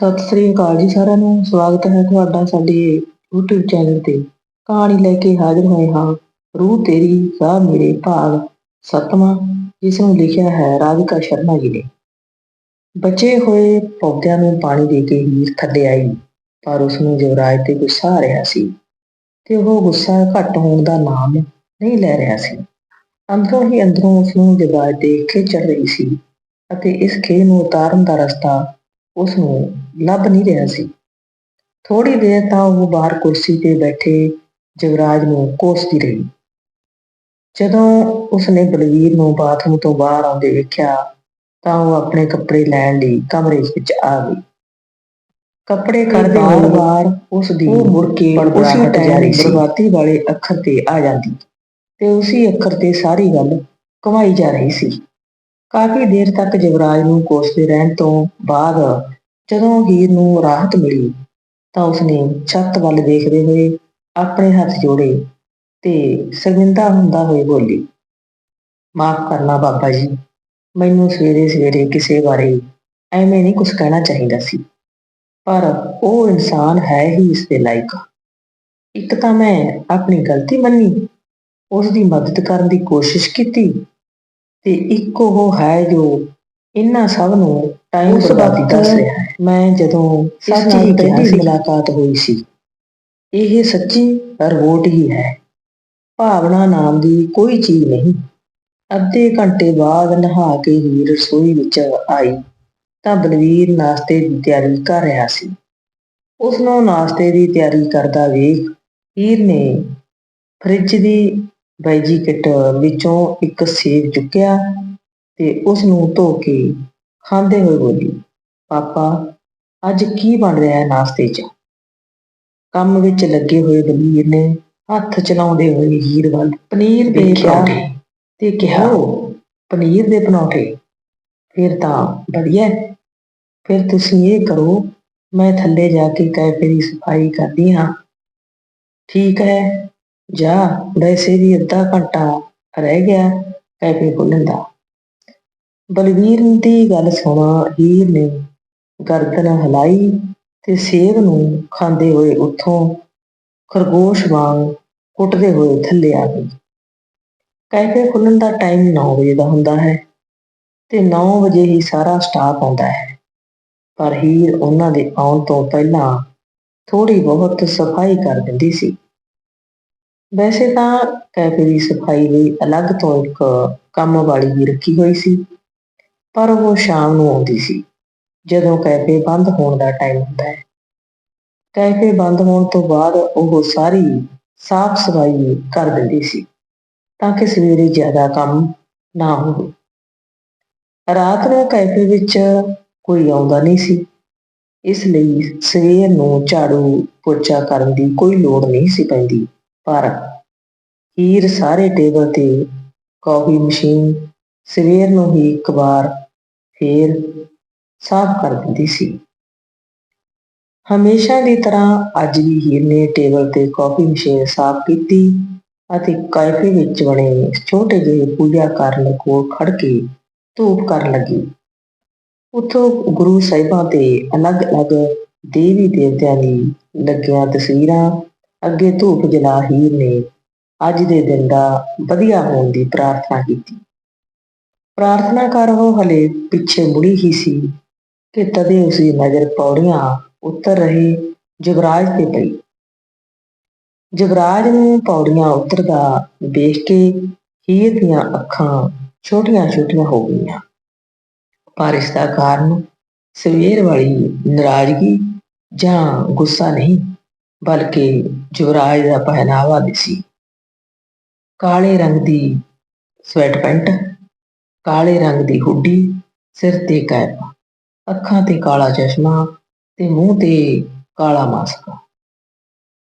ਸਤਿ ਸ੍ਰੀ ਅਕਾਲ ਜੀ ਸਾਰਿਆਂ ਨੂੰ। ਸਵਾਗਤ ਹੈ ਤੁਹਾਡਾ ਸਾਡੇ YouTube ਚੈਨਲ ਤੇ। ਕਹਾਣੀ ਲੈ ਕੇ ਹਾਜ਼ਰ ਹੋਏ ਹਾਂ। ਰੂਹ ਤੇਰੀ, ਸਾਹ ਮੇਰੇ, ਭਾਗ ਸਤਵਾਂ, ਜਿਸ ਨੂੰ ਲਿਖਿਆ ਹੈ ਰਾਧਿਕਾ ਸ਼ਰਮਾ ਜੀ ਨੇ। ਬਚੇ ਹੋਏ ਪੌਦਿਆਂ ਨੂੰ ਪਾਣੀ ਦੇ ਕੇ ਹੀਰ ਥੱਲੇ ਆਈ, ਪਰ ਉਸ ਨੂੰ ਯੁਵਰਾਜ ਤੇ ਗੁੱਸਾ ਆ ਰਿਹਾ ਸੀ ਤੇ ਉਹ ਗੁੱਸਾ ਘੱਟ ਹੋਣ ਦਾ ਨਾਮ ਨਹੀਂ ਲੈ ਰਿਹਾ ਸੀ। ਅੰਦਰੋਂ ਹੀ ਅੰਦਰੋਂ ਉਸ ਨੂੰ ਯੁਵਰਾਜ ਤੇ ਖਿੱਚ ਚੜ ਰਹੀ ਸੀ ਅਤੇ ਇਸ ਖੇਡ ਨੂੰ ਉਤਾਰਨ ਦਾ ਰਸਤਾ ਉਸ ਨੂੰ ਲੱਭ ਨਹੀਂ ਰਿਹਾ ਸੀ। ਥੋੜੀ ਦੇਰ ਤਾਂ ਉਹ ਬਾਹਰ ਕੁਰਸੀ ਤੇ ਬੈਠੇ ਜਗਰਾਜ ਨੂੰ ਕੋਸਦੀ ਰਹੀ। ਜਦੋਂ ਉਸਨੇ ਬਲਵੀਰ ਨੂੰ ਬਾਥਰੂਮ ਤੋਂ ਬਾਹਰ ਆਉਂਦੇ ਵੇਖਿਆ ਤਾਂ ਉਹ ਆਪਣੇ ਕੱਪੜੇ ਲੈਣ ਲਈ ਕਮਰੇ ਵਿੱਚ ਆ ਗਈ। ਕੱਪੜੇ ਕੱਢਦੇ ਬਾਰ-ਬਾਰ ਉਸ ਦੀ ਉਹ ਮੁੜ ਕੇ ਉਸੇ ਟਾਈਮ। ਬਰਬਾਦੀ ਵਾਲੇ ਅੱਖਰ ਤੇ ਆ ਜਾਂਦੀ ਤੇ ਉਸੇ ਅੱਖਰ ਤੇ ਸਾਰੀ ਗੱਲ ਕਮਾਈ ਜਾ ਰਹੀ ਸੀ। ਕਾਫੀ ਦੇਰ ਤੱਕ ਜਵਰਾਜ ਨੂੰ ਕੋਸਦੇ ਰਹਿਣ ਤੋਂ ਬਾਅਦ ਜਦੋਂ ਹੀਰ ਨੂੰ ਰਾਹਤ ਮਿਲੀ ਤਾਂ ਉਸਨੇ ਛੱਤ ਵੱਲ ਦੇਖਦੇ ਹੋਏ ਆਪਣੇ ਹੱਥ ਜੋੜੇ ਤੇ ਸ਼ਗਿੰਦਾ ਹੁੰਦਾ ਹੋਏ ਬੋਲੀ, ਮਾਫ ਕਰਨਾ ਬਾਬਾ ਜੀ, ਮੈਨੂੰ ਸਵੇਰੇ ਸਵੇਰੇ ਕਿਸੇ ਬਾਰੇ ਐਵੇਂ ਨਹੀਂ ਕੁਝ ਕਹਿਣਾ ਚਾਹੀਦਾ ਸੀ, ਪਰ ਉਹ ਇਨਸਾਨ ਹੈ ਹੀ ਇਸ ਦੇ ਲਾਇਕ ਇੱਕ ਤਾਂ ਮੈਂ ਆਪਣੀ ਗਲਤੀ ਮੰਨੀ ਉਸ ਦੀ ਮਦਦ ਕਰਨ ਦੀ ਕੋਸ਼ਿਸ਼ ਕੀਤੀ ਤੇ ਇੱਕ ਉਹ ਹੈ ਜੋ ਇਹਨਾਂ ਸਭ ਨੂੰ ਟਾਈਮ ਉਸ ਬਰਬਾਦੀ ਵਕਤ ਦੱਸ ਰਿਹਾ ਹੈ। ਮੈਂ ਜਦੋਂ ਇਸ ਸੱਚ ਨਾਲ ਹੀ ਪਹਿਲੀ ਮੁਲਾਕਾਤ ਹੋਈ ਸੀ ਇਹ ਸੱਚੀ ਰਬੋਟ ਹੀ ਹੈ। ਭਾਵਨਾ ਨਾਮ ਦੀ ਕੋਈ ਚੀਜ਼ ਨਹੀਂ। ਅੱਧੇ ਘੰਟੇ ਬਾਅਦ ਨਹਾ ਕੇ ਹੀ ਰਸੋਈ ਵਿੱਚ ਆਈ ਤਾਂ ਬਲਵੀਰ ਨਾਸ਼ਤੇ ਦੀ ਤਿਆਰੀ ਕਰ ਰਿਹਾ ਸੀ। ਉਸ ਨੂੰ ਨਾਸ਼ਤੇ ਦੀ ਤਿਆਰੀ ਕਰਦਾ ਵੇਖ ਹੀਰ ਨੇ ਫ੍ਰਿਜ ਦੀ ਬਾਈਜੀ ਕਿਟ ਵਿੱਚੋਂ ਇੱਕ ਸੇਬ ਚੁੱਕਿਆ ਤੇ ਉਸ ਨੂੰ ਧੋ ਕੇ ਖਾਂਦੇ ਹੋਏ ਬੋਲੀ ਪਾਪਾ ਅੱਜ ਕੀ ਬਣ ਰਿਹਾ ਹੈ ਨਾਸ਼ਤੇ 'ਚ? ਕੰਮ ਵਿੱਚ ਲੱਗੇ ਹੋਏ ਬਲਵੀਰ ਨੇ ਹੱਥ ਚਲਾਉਂਦੇ ਹੋਏ ਹੀਰ ਵੱਲ ਪਨੀਰ ਦੇ ਪਰੌਂਠੇ ਤੇ ਕਿਹਾ ਪਨੀਰ ਦੇ ਪਰੌਂਠੇ ਫਿਰ ਤਾਂ ਵਧੀਆ। ਫਿਰ ਤੁਸੀਂ ਇਹ ਕਰੋ ਮੈਂ ਥੱਲੇ ਜਾ ਕੇ ਕੈਫੇ ਦੀ ਸਫ਼ਾਈ ਕਰਦੀ ਹਾਂ। ਠੀਕ ਹੈ ਜਾ ਵੈਸੇ ਵੀ ਅੱਧਾ ਘੰਟਾ ਰਹਿ ਗਿਆ ਕੈਫੇ ਖੋਲ੍ਹਣ ਦਾ। ਬਲਵੀਰ ਦੀ ਗੱਲ ਸੁਣ, ਹੀਰ ਨੇ ਗਰਦਨ ਹਿਲਾਈ ਤੇ ਸੇਬ ਨੂੰ ਖਾਂਦੇ ਹੋਏ ਉੱਥੋਂ ਖਰਗੋਸ਼ ਵਾਂਗ ਕੁੱਟਦੇ ਹੋਏ ਥੱਲੇ ਆ ਗਈ। ਕੈਫੇ ਖੁੱਲਣ ਦਾ ਟਾਈਮ 9 ਵਜੇ ਦਾ ਹੁੰਦਾ ਹੈ ਤੇ 9 ਵਜੇ ਹੀ ਸਾਰਾ ਸਟਾਫ ਆਉਂਦਾ ਹੈ। ਪਰ ਹੀਰ ਉਹਨਾਂ ਦੇ ਆਉਣ ਤੋਂ ਪਹਿਲਾਂ ਥੋੜੀ ਬਹੁਤ ਸਫ਼ਾਈ ਕਰ ਦਿੰਦੀ ਸੀ। ਵੈਸੇ ਤਾਂ ਕੈਫੇ ਦੀ ਸਫ਼ਾਈ ਲਈ ਅਲੱਗ ਤੋਂ ਇੱਕ ਕੰਮ ਵਾਲੀ ਵੀ ਰੱਖੀ ਹੋਈ ਸੀ। ਪਰ ਉਹ ਸ਼ਾਮ ਨੂੰ ਆਉਂਦੀ ਸੀ, ਜਦੋਂ ਕੈਫੇ ਬੰਦ ਹੋਣ ਦਾ ਟਾਈਮ ਹੁੰਦਾ ਹੈ। ਕੈਫੇ ਬੰਦ ਹੋਣ ਤੋਂ ਬਾਅਦ ਉਹ ਸਾਰੀ ਸਾਫ਼ ਸਫ਼ਾਈ ਕਰ ਦਿੰਦੀ ਸੀ, ਤਾਂ ਕਿ ਸਵੇਰੇ ਜ਼ਿਆਦਾ ਕੰਮ ਨਾ ਹੋਵੇ। ਰਾਤ ਨੂੰ ਕੈਫੇ ਵਿੱਚ ਕੋਈ ਆਉਂਦਾ ਨਹੀਂ ਸੀ, ਇਸ ਲਈ ਸਵੇਰ ਨੂੰ ਝਾੜੂ ਪੋਚਾ ਕਰਨ ਦੀ ਕੋਈ ਲੋੜ ਨਹੀਂ ਸੀ ਪੈਂਦੀ, ਪਰ ਹੀਰ ਸਾਰੇ ਟੇਬਲ ਤੇ ਕਾਫੀ ਮਸ਼ੀਨ ਸਵੇਰ ਨੂੰ ਹੀ ਇੱਕ ਵਾਰ ਫੇਰ ਸਾਫ਼ ਕਰ ਦਿੰਦੀ ਸੀ। ਹਮੇਸ਼ਾ ਦੀ ਤਰ੍ਹਾਂ ਅੱਜ ਵੀ ਹੀਰ ਨੇ ਟੇਬਲ ਤੇ ਕਾਫੀ ਮਸ਼ੀਨ ਸਾਫ਼ ਕੀਤੀ ਅਤੇ ਕੈਫੇ ਵਿੱਚ ਬਣੇ ਛੋਟੇ ਜਿਹੇ ਪੂਜਾ ਕਰਨ ਕੋਲ ਖੜ ਕੇ ਧੂਪ ਕਰਨ ਲੱਗੀ। ਉੱਥੋਂ ਗੁਰੂ ਸਾਹਿਬਾਂ ਤੇ ਅਲੱਗ-ਅਲੱਗ ਦੇਵੀ ਦੇਵਤਿਆਂ ਦੀ ਲੱਗੀਆਂ ਤਸਵੀਰਾਂ ਅੱਗੇ ਧੂਪ ਜਲਾ ਹੀਰ ਨੇ ਅੱਜ ਦੇ ਦਿਨ ਦਾ ਵਧੀਆ ਹੋਣ ਦੀ ਪ੍ਰਾਰਥਨਾ ਕੀਤੀ। ਪ੍ਰਾਰਥਨਾ ਕਰ ਉਹ ਹਲੇ ਪਿੱਛੇ ਮੁੜੀ ਹੀ ਸੀ ਕਿ ਤਦੇ ਉਸ ਦੀ ਨਜ਼ਰ ਪੌੜੀਆਂ ਉੱਤਰ ਰਹੇ ਜਗਰਾਜ ਤੇ ਪਈ। ਜਗਰਾਜ ਨੂੰ ਪੌੜੀਆਂ ਉਤਰਦਾ ਦੇਖ ਕੇ ਹੀਰ ਦੀਆਂ ਅੱਖਾਂ ਛੋਟੀਆਂ-ਛੋਟੀਆਂ ਹੋ ਗਈਆਂ। ਪਰ ਇਸ ਦਾ ਕਾਰਨ ਸਵੇਰ ਵਾਲੀ ਨਾਰਾਜ਼ਗੀ ਜਾਂ ਗੁੱਸਾ ਨਹੀਂ, ਬਲਕਿ ਯੁਵਰਾਜ ਦਾ ਪਹਿਨਾਵਾ ਵੀ ਸੀ ਕਾਲੇ ਰੰਗ ਦੀ ਸਵੈਟ ਪੈਂਟ ਕਾਲੇ ਰੰਗ ਦੀ ਹੁੱਡੀ ਸਿਰ ਤੇ ਕੈਪ ਅੱਖਾਂ ਤੇ ਕਾਲਾ ਚਸ਼ਮਾ ਤੇ ਮੂੰਹ ਤੇ ਕਾਲਾ ਮਾਸਕ।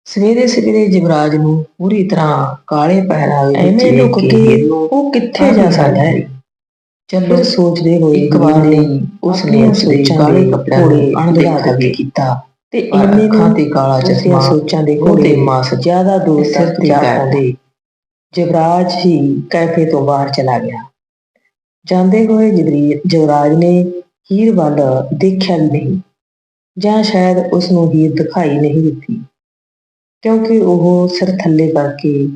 ਸਵੇਰੇ ਸਵੇਰੇ ਯੁਵਰਾਜ ਨੂੰ ਪੂਰੀ ਤਰ੍ਹਾਂ ਕਾਲੇ ਪਹਿਰਾਵੇ ਵਿੱਚ ਐਵੇਂ ਲੁਕ ਕੇ ਉਹ ਕਿੱਥੇ ਜਾ ਸਕਦਾ ਹੈ? ਚਲੋ ਫਿਰ ਸੋਚਦੇ ਹੋਏ ਇੱਕ ਵਾਰ ਲਈ ਉਸ ਨੇ ਉਸ ਦੇ ਕਾਲੇ ਕੱਪੜਿਆਂ ਨੂੰ ਅਣਦੇਖਾ ਵੀ ਕੀਤਾ। ਤੇ ਇੰਨੇ ਅੱਖਾਂ ਤੇ ਕਾਲਾ ਚਸ਼ਮਾ ਸੋਚਾਂ ਦੇ ਤੇ ਮਾਸ ਜ਼ਿਆਦਾ ਦੂਰ ਸਿਰ ਤੇ ਜਾ। ਪਾਉਂਦੇ ਜਵਰਾਜ ਹੀ ਕੈਫੇ ਤੋਂ ਬਾਹਰ ਚਲਾ ਗਿਆ। ਜਾਂਦੇ ਹੋਏ ਜਵਰੀ- ਜਵਰਾਜ ਨੇ ਹੀਰ ਵੱਲ ਦੇਖਿਆ ਨਹੀਂ, ਜਾਂ ਸ਼ਾਇਦ ਉਸ ਨੂੰ ਹੀਰ ਦਿਖਾਈ ਨਹੀਂ ਦਿੱਤੀ। ਕਿਉਂਕਿ ਉਹ ਸਿਰ ਥੱਲੇ ਕਰਕੇ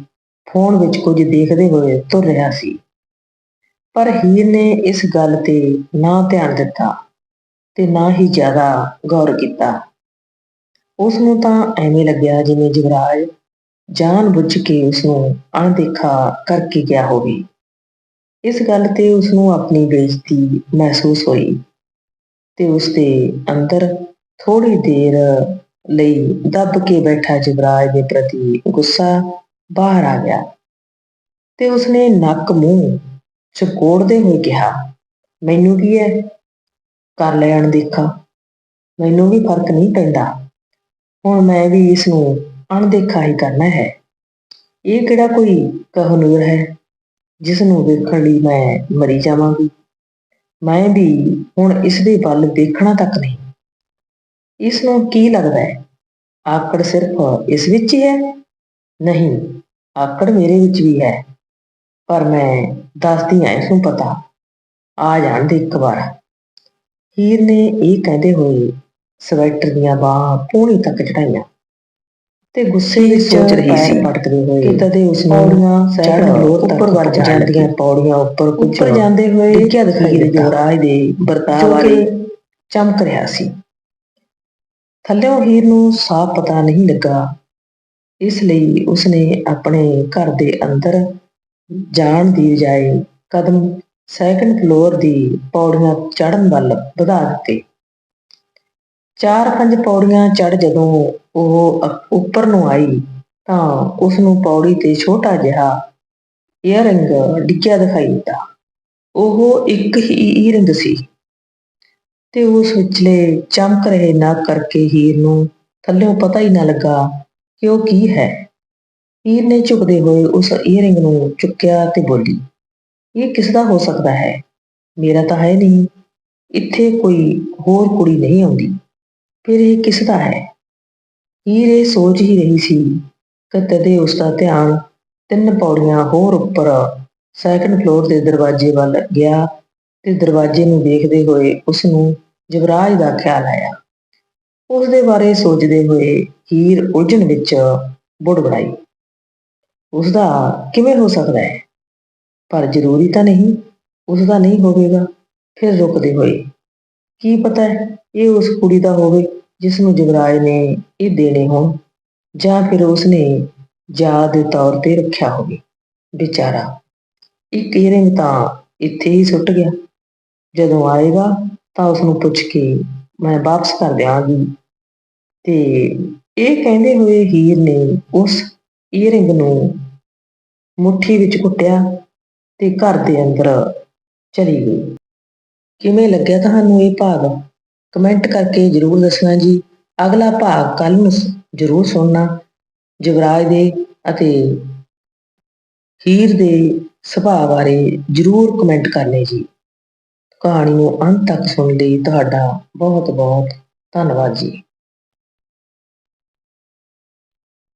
ਫੋਨ ਵਿੱਚ ਕੁਝ ਦੇਖਦੇ ਹੋਏ ਤੁਰ ਰਿਹਾ ਸੀ। ਪਰ ਹੀਰ ਨੇ ਇਸ ਗੱਲ ਤੇ ਨਾ ਧਿਆਨ ਦਿੱਤਾ ਤੇ ਨਾ ਹੀ ਜ਼ਿਆਦਾ ਗੌਰ ਕੀਤਾ। ਉਸ ਨੂੰ ਤਾਂ ਐਵੇਂ ਲੱਗਿਆ ਜਿਵੇਂ ਜਗਰਾਜ ਜਾਣ ਬੁੱਝ ਕੇ ਉਸ ਨੂੰ ਅਣਦੇਖਾ ਕਰਕੇ ਗਿਆ ਹੋਵੇ। ਇਸ ਗੱਲ ਤੇ ਉਸ ਨੂੰ ਆਪਣੀ ਬੇਇੱਜ਼ਤੀ ਮਹਿਸੂਸ ਹੋਈ ਤੇ ਉਸ ਦੇ ਅੰਦਰ ਥੋੜੀ ਦੇਰ ਲਈ ਦੱਬ ਕੇ ਬੈਠਾ ਜਗਰਾਜ ਦੇ ਪ੍ਰਤੀ ਗੁੱਸਾ ਬਾਹਰ ਆ ਗਿਆ ਤੇ ਉਸਨੇ ਨੱਕ ਮੂੰਹ ਚਕੋੜਦੇ ਹੋਏ ਕਿਹਾ, ਮੈਨੂੰ ਕੀ ਹੈ ਕਰ ਲੈ ਅਣਦੇਖਾ। ਮੈਨੂੰ ਵੀ ਫ਼ਰਕ ਨਹੀਂ ਪੈਂਦਾ। ਹੁਣ ਮੈਂ ਵੀ ਇਸ ਨੂੰ ਅਣਦੇਖਾ ਹੀ ਕਰਨਾ ਹੈ। ਇਹ ਕਿਹੜਾ ਕੋਈ ਕਹਨੂਰ ਹੈ? ਜਿਸ ਨੂੰ ਵੇਖਣ ਲਈ ਮੈਂ ਮਰੀ ਜਾਵਾਂਗੀ। ਮੈਂ ਵੀ ਹੁਣ ਇਸ ਦੇ ਵੱਲ ਦੇਖਣਾ ਤੱਕ ਨਹੀਂ। ਇਸ ਨੂੰ ਕੀ ਲੱਗਦਾ ਹੈ? ਆਕੜ ਸਿਰਫ ਇਸ ਵਿੱਚ ਹੀ ਹੈ? ਨਹੀਂ, ਆਕੜ ਮੇਰੇ ਵਿੱਚ ਵੀ ਹੈ। ਪਰ ਮੈਂ ਦੱਸਦੀ ਹਾਂ ਇਸ ਨੂੰ ਪਤਾ। ਆ ਜਾਣ ਦੇ ਇੱਕ ਵਾਰ। ਹੀਰ ਨੇ ਇਹ ਕਹਿੰਦੇ ਹੋਏ ਸਵੈਟਰ ਦੀਆਂ ਬਾਹਾਂ ਪੂਣੀ ਤੱਕ ਚੜਾਈਆਂ ਤੇ ਗੁੱਸੇ ਵਿੱਚ ਸੋਚ ਰਹੀ ਸੀ ਪਟਕਦੇ ਹੋਏ ਕਿ ਤਦੇ ਉਸ ਨੂੰ ਪੌੜੀਆਂ ਚੜ੍ਹਨ ਲੋਰ ਉੱਪਰ ਵੱਲ ਜਾਂਦੀਆਂ ਪੌੜੀਆਂ ਉੱਪਰ ਕੁਝ ਉੱਪਰ ਜਾਂਦੇ ਹੋਏ ਡਿੱਗਿਆ ਦਿਖਾਈ ਦੇ ਜੋਰਾਜ ਦੇ ਵਰਤਾਅ ਵਾਲੀ ਚਮਕ ਰਿਹਾ ਸੀ। ਥੱਲਿਓਂ ਹੀਰ ਨੂੰ ਸਾਫ਼ ਪਤਾ ਨਹੀਂ ਲੱਗਾ। ਇਸ ਲਈ ਉਸਨੇ ਆਪਣੇ ਘਰ ਦੇ ਅੰਦਰ ਜਾਣ ਦੀ ਬਜਾਏ ਕਦਮ ਸੈਕੰਡ ਫਲੋਰ ਦੀ ਪੌੜੀਆਂ ਚੜ੍ਹਨ ਵੱਲ ਵਧਾ ਦਿੱਤੇ। ਚਾਰ ਪੰਜ ਪੌੜੀਆਂ ਚੜ ਜਦੋਂ ਉਹ ਉੱਪਰ ਨੂੰ ਆਈ ਤਾਂ ਉਸ ਨੂੰ ਪੌੜੀ ਤੇ ਛੋਟਾ ਜਿਹਾ ਈਅਰਿੰਗ ਡਿੱਗਿਆ ਦਿਖਾਈ ਦਿੱਤਾ। ਉਹ ਇੱਕ ਹੀ ਈਅਰਿੰਗ ਸੀ ਤੇ ਉਸ ਵਿਚਲੇ ਚਮਕ ਰਹੇ ਨੱਕ ਕਰਕੇ ਹੀਰ ਨੂੰ ਥੱਲਿਓਂ ਪਤਾ ਹੀ ਨਾ ਲੱਗਾ ਕਿ ਉਹ ਕੀ ਹੈ। ਹੀਰ ਨੇ ਝੁਕਦੇ ਹੋਏ ਉਸ ਈਅਰਿੰਗ ਨੂੰ ਚੁੱਕਿਆ ਤੇ ਬੋਲੀ, ਇਹ ਕਿਸ ਦਾ ਹੋ ਸਕਦਾ ਹੈ? ਮੇਰਾ ਤਾਂ ਹੈ ਨਹੀਂ। ਇੱਥੇ ਕੋਈ ਹੋਰ ਕੁੜੀ ਨਹੀਂ ਆਉਂਦੀ। ਫਿਰ ਇਹ ਕਿਸ ਦਾ ਹੈ? ਹੀਰ ਇਹ ਸੋਚ ਹੀ ਰਹੀ ਸੀ ਕਿ ਤਦੇ ਉਸ ਦਾ ਧਿਆਨ ਤਿੰਨ ਪੌੜੀਆਂ ਹੋਰ ਉੱਪਰ ਸੈਕੰਡ ਫਲੋਰ ਦੇ ਦਰਵਾਜ਼ੇ ਵੱਲ ਗਿਆ ਤੇ ਦਰਵਾਜ਼ੇ ਨੂੰ ਦੇਖਦੇ ਹੋਏ ਉਸ ਨੂੰ ਜਵਰਾਜ ਦਾ ਖਿਆਲ ਆਇਆ। ਉਸ ਦੇ ਬਾਰੇ ਸੋਚਦੇ ਹੋਏ ਹੀਰ ਉਲਝਣ ਵਿੱਚ ਬੁੜਬੜਾਈ ਉਸ ਦਾ ਕਿਵੇਂ ਹੋ ਸਕਦਾ ਹੈ? ਪਰ ਜ਼ਰੂਰੀ ਤਾਂ ਨਹੀਂ ਉਸ ਦਾ ਨਹੀਂ ਹੋਵੇਗਾ। ਫਿਰ ਰੁਕਦੇ ਹੋਏ, ਕੀ ਪਤਾ ਹੈ, ਇਹ ਉਸ ਕੁੜੀ ਦਾ ਹੋਵੇ। ਜਿਸ ਨੂੰ ਜਗਰਾਜ ਨੇ ਇਹ ਦੇਣੇ ਹੋਣ ਜਾਂ ਫਿਰ ਉਸ ਨੇ ਯਾਦ ਦੇ ਤੌਰ ਤੇ ਰੱਖਿਆ ਹੋਵੇ। ਵਿਚਾਰਾ ਇੱਕ ਈਅਰਿੰਗ ਤਾਂ ਇੱਥੇ ਹੀ ਸੁੱਟ ਗਿਆ। ਜਦੋਂ ਆਏਗਾ ਤਾਂ ਉਸ ਨੂੰ ਪੁੱਛ ਕੇ ਮੈਂ ਵਾਪਸ ਕਰ ਦਿਆਂਗੀ। ਤੇ ਇਹ ਕਹਿੰਦੇ ਹੋਏ ਹੀਰ ਨੇ ਉਸ ਈਅਰਿੰਗ ਨੂੰ ਮੁੱਠੀ ਵਿੱਚ ਕੁੱਟਿਆ ਤੇ ਘਰ ਦੇ ਅੰਦਰ ਚਲੀ ਗਈ। ਕਿਵੇਂ ਲੱਗਿਆ ਤੁਹਾਨੂੰ ਇਹ ਭਾਗ? ਕਮੈਂਟ ਕਰਕੇ ਜਰੂਰ ਦੱਸਣਾ ਜੀ। ਅਗਲਾ ਭਾਗ ਕੱਲ ਨੂੰ ਜਰੂਰ ਸੁਣਨਾ। ਜਵਰਾਜ ਦੇ ਅਤੇ ਹੀਰ ਦੇ ਸੁਭਾਅ ਬਾਰੇ ਜਰੂਰ ਕਮੈਂਟ ਕਰਨੇ ਜੀ। ਕਹਾਣੀ ਨੂੰ ਅੰਤ ਤੱਕ ਸੁਣਨ ਲਈ ਤੁਹਾਡਾ ਬਹੁਤ ਬਹੁਤ ਧੰਨਵਾਦ ਜੀ।